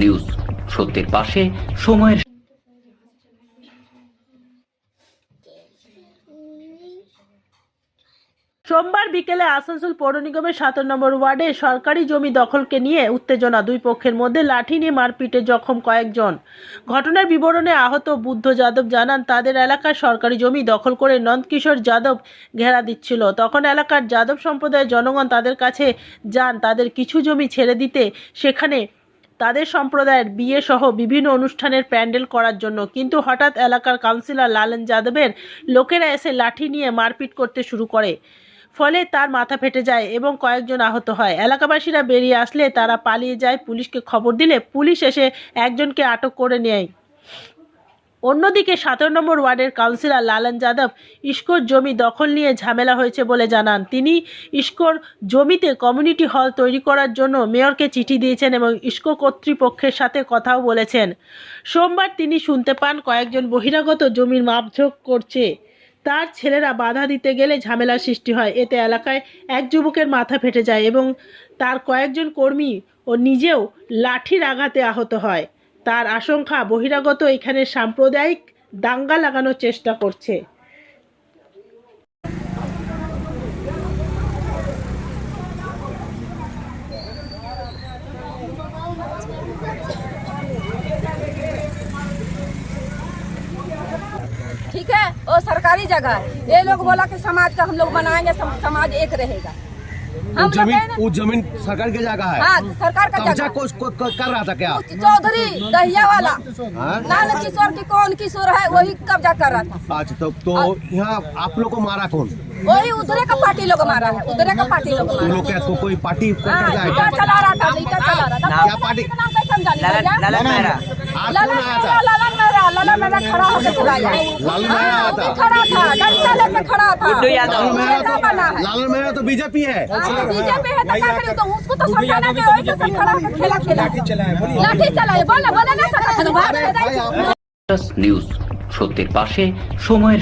News. সত্যের পাশে সময়ের সোমবার বিকেলে আসানসোল পৌর নিগমের সাত নম্বর ওয়ার্ডে সরকারি জমি দখলকে নিয়ে উত্তেজনা দুই পক্ষের মধ্যে লাঠি নিয়ে মারপিটে জখম কয়েকজন। ঘটনার বিবরণে আহত বুদ্ধ যাদব জানান, তাদের এলাকার সরকারি জমি দখল করে নন্দকিশোর যাদব ঘেরা দিচ্ছিল। তখন এলাকার যাদব সম্প্রদায়ের জনগণ তাদের কাছে যান, তাদের কিছু জমি ছেড়ে দিতে। সেখানে তাদের সম্প্রদায়ের বিয়ে সহ বিভিন্ন অনুষ্ঠানের প্যান্ডেল করার জন্য। কিন্তু হঠাৎ এলাকার কাউন্সিলর লালন যাদবের লোকেরা এসে লাঠি নিয়ে মারপিট করতে শুরু করে। ফলে তার মাথা ফেটে যায় এবং কয়েকজন আহত হয়। এলাকাবাসীরা বেরিয়ে আসলে তারা পালিয়ে যায়। পুলিশকে খবর দিলে পুলিশ এসে একজনকে আটক করে নেয়। অন্যদিকে সতেরো নম্বর ওয়ার্ডের কাউন্সিলর লালন যাদব ইস্কোর জমি দখল নিয়ে ঝামেলা হয়েছে বলে জানান। তিনি ইস্কোর জমিতে কমিউনিটি হল তৈরি করার জন্য মেয়রকে চিঠি দিয়েছেন এবং ইস্কো কর্তৃপক্ষের সাথে কথাও বলেছেন। সোমবার তিনি শুনতে পান কয়েকজন বহিরাগত জমির মাপঝোঁক করছে। তার ছেলেরা বাধা দিতে গেলে ঝামেলার সৃষ্টি হয়। এতে এলাকায় এক যুবকের মাথা ফেটে যায় এবং তার কয়েকজন কর্মী ও নিজেও লাঠির আঘাতে আহত হয়। তার আশঙ্কা বহিরাগত এখানে সাম্প্রদায়িক দাঙ্গা লাগানোর চেষ্টা করছে ठीक है और सरकारी जगह है ये लोग बोला कि समाज का हम लोग बनाएंगे सम, समाज एक रहेगा हम ज़मीन वो ज़मीन सरकार की जगह है। हाँ सरकार का कब्जा को, को, को कर रहा था क्या? चौधरी दहिया वाला। हाँ? लाल किशोर की कौन किशोर है वही कब्जा कर रहा था। अच्छा तो तो यहाँ आप लोग को मारा कौन? वही उधरे का पार्टी लोग मारा है उधरे का पार्टी लोग मारा लोग क्या को, कोई पार्टी कर हाँ, चला रहा था चला रहा था। क्या पार्टी? का नाम कैसे हम जाने भैया? ललन मेहरा आज ललन कौन आया मेहरा था ललन मेहरा ललन मेहरा खड़ा होकर चलाया लालू मेहरा आया हाँ, था। वो भी खड़ा था डंडा लेके खड़ा था लालू मेहरा नेता बना है तो लालू मेहरा तो बीजेपी है बीजेपी है तो क्या करें तो उसको तो समझाना कि वही तो सब खड़ा होकर खेला खेला लाठी चलाए लाठी चलाए बोले बोले ना सकता था अरे भाई आप নিউজ সত্যের পাশে সময়ের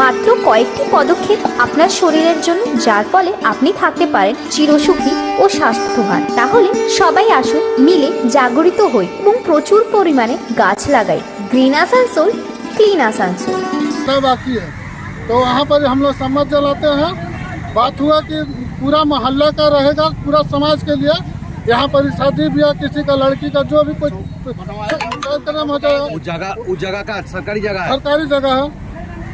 মাত্র কয়েকটি পদক্ষেপ আপনার শরীরের জন্য যার ফলে আপনি থাকতে পারেন চিরসুখী ও স্বাস্থ্যবান তাহলে সবাই আসুন মিলে জাগরিত হই এবং প্রচুর পরিমাণে গাছ লাগাই গ্রিন আসানসোল ক্লিন আসানসোল तय बाकी है तो वहाँ पर हम लोग सम्मत जलाते हैं बात हुआ कि पूरा मोहल्ला का रहेगा पूरा समाज के लिए यहाँ पर शादी ब्याह किसी का लड़की का जो भी कोई कार्यक्रम हो जाएगा वो जगह वो जगह का सरकारी जगह है सरकारी जगह है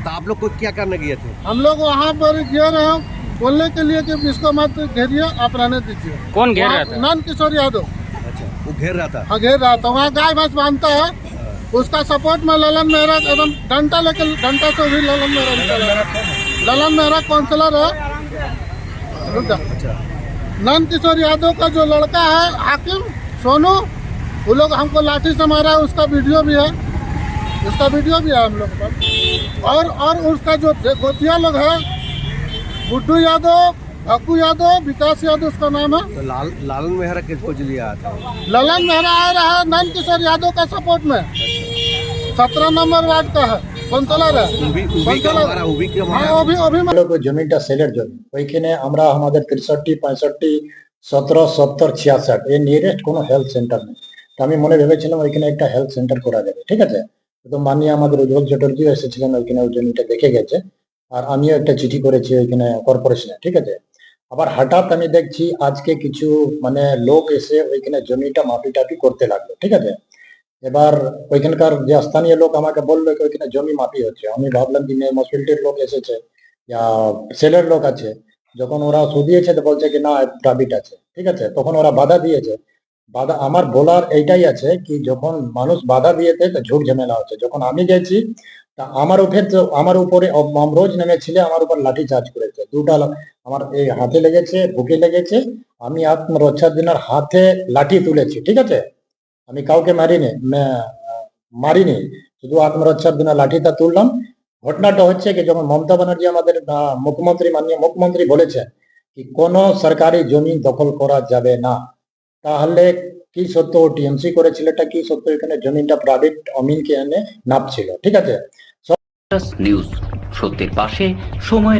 तो आप लोग को क्या करने गए थे? हम लोग वहाँ पर गए रहे बोलने के लिए कि इसको मत घेरिए आप रहने दीजिए। कौन घेर रहा था? नंद किशोर यादव। अच्छा वो घेर रहा था? हाँ घेर रहा था। वहाँ गाय भैंस बांधता है। उसका सपोर्ट में ललन मेहरा एकदम डंटा लेकर डंटा से भी ललन मेहरा निकल। है। ललन मेहरा काउंसलर है। अच्छा। नंद किशोर यादव का जो लड़का है हाकिम सोनू वो लोग हमको लाठी से मारा है उसका वीडियो भी है। उसका वीडियो भी है हम लोग पर और और उसका जो गोतिया लोग है गुड्डू यादव हक्कू यादव विकास यादव उसका नाम है तो लाल लालन मेहरा किसको लिया था ललन मेहरा आ रहा है नंद किशोर यादव का सपोर्ट में सत्रह नंबर वार्ड का है काउंसलर है उबी उबी का हमारा उबी का हाँ हमारा अभी अभी লোক ওই জমিটা সেলের জমি ওইখানে আমরা আমাদের তেষট্টি পঁয়ষট্টি সতেরো সত্তর ছিয়াষট এই নিয়ারেস্ট কোনো হেলথ সেন্টার নেই তো আমি মনে ভেবেছিলাম ওইখানে একটা হেলথ সেন্টার করা যাবে ঠিক আছে তো মাননীয় আমাদের উজ্জ্বল চ্যাটার্জিও এসেছিলেন ওইখানে, ওই জমিটা দেখে গেছে। আর আমিও একটা চিঠি করেছি ওইখানে কর্পোরেশনে ঠিক আছে? আবার হঠাৎ আমি দেখছি আজকে কিছু মানে লোক এসে ওইখানে জমিটা মাপি টাপি করতে লাগল, ঠিক আছে? এবার ওইখানকার যে স্থানীয় লোক আমাকে বলল ওইখানে জমি মাপি হচ্ছে। আমি ভাবলাম যে মুনিসিপ্যালিটির লোক এসেছে, ইয়া সেলের লোক আছে। যখন ওরা শুধিয়েছে তো বলছে কি না প্রাইভেট আছে, ঠিক আছে? তখন ওরা বাধা দিয়েছে। বাধা আমার বলার এইটাই আছে কি যখন মানুষ বাধা দিয়েছে তো ঝুট ঝামেলা হচ্ছে। যখন আমি গেছি, তা আমার তো, আমার উপরে আমরোজ নেমেছিলে আমার উপর লাঠি চার্জ করেছে। দুটা আমার এই হাতে লেগেছে, বুকে লেগেছে, আমি আত্মরক্ষার দিনের হাতে লাঠি তুলেছি, ঠিক আছে? আমি কাউকে মারিনি মারিনি, শুধু আত্মরক্ষার দিনে লাঠিটা তুললাম। ঘটনাটা হচ্ছে কি, যখন মমতা ব্যানার্জি আমাদের মুখ্যমন্ত্রী, মাননীয় মুখ্যমন্ত্রী বলেছেন কি কোনো সরকারি জমি দখল করা যাবে না। তাহলে কি সত্য? টিএমসি করেছিল এটা কি সত্য? এখানে জমিটা প্রাইভেট অমিনকে এনে নাপছিল, ঠিক আছে? নিউজ সত্যের পাশে সময়ের